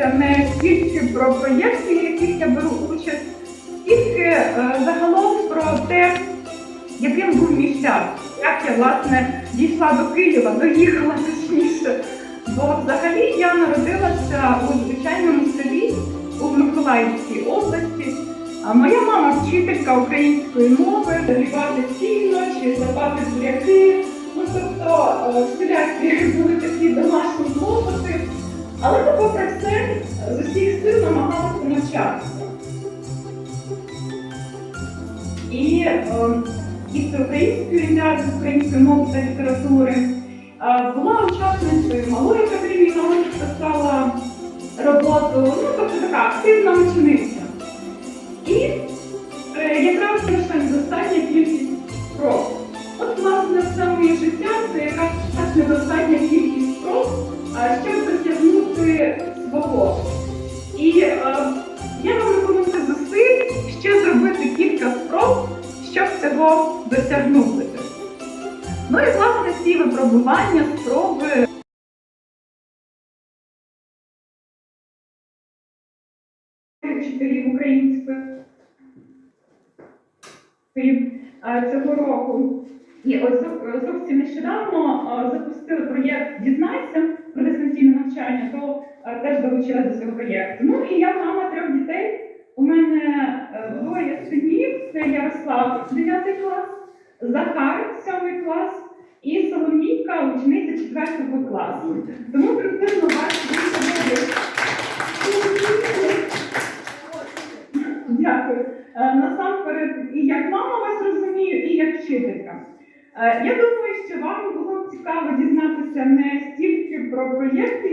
дізнатися не стільки про проєкти, в яких я беру участь, скільки е, загалом про те, яким був мій як я власне дійшла до Києва, доїхала точніше. Бо взагалі я народилася у звичайному селі у Миколаївській області. А моя мама вчителька української мови, залівати сіно чи запати буряки. Ну тобто е, всілякі були такі домашні клопоти. Але попри навчатися. І е, із української з української мови та літератури е, була учасницею малої академії наук, писала роботу, ну тобто така активна учениця. І е, якраз пройшла недостатня кількість спроб. От, власне, все моє життя це якась недостатня кількість спроб, а, щоб досягнути свого. Цього досягнути. Ну і власне ці випробування, спроби вчителів української цього року. І ось зо- зовсім нещодавно запустили проєкт Дізнайся про дистанційне навчання, то теж долучилася до цього проєкту. Ну і я мама Ярослав, 9 клас, Захар, 7 клас, і Соломійка, учениця 4 класу. Тому приблизно бачите, Дякую. Е, Насамперед, і як мама вас розумію, і як вчителька. Е, Я думаю, що вам було цікаво дізнатися не стільки про проєкти,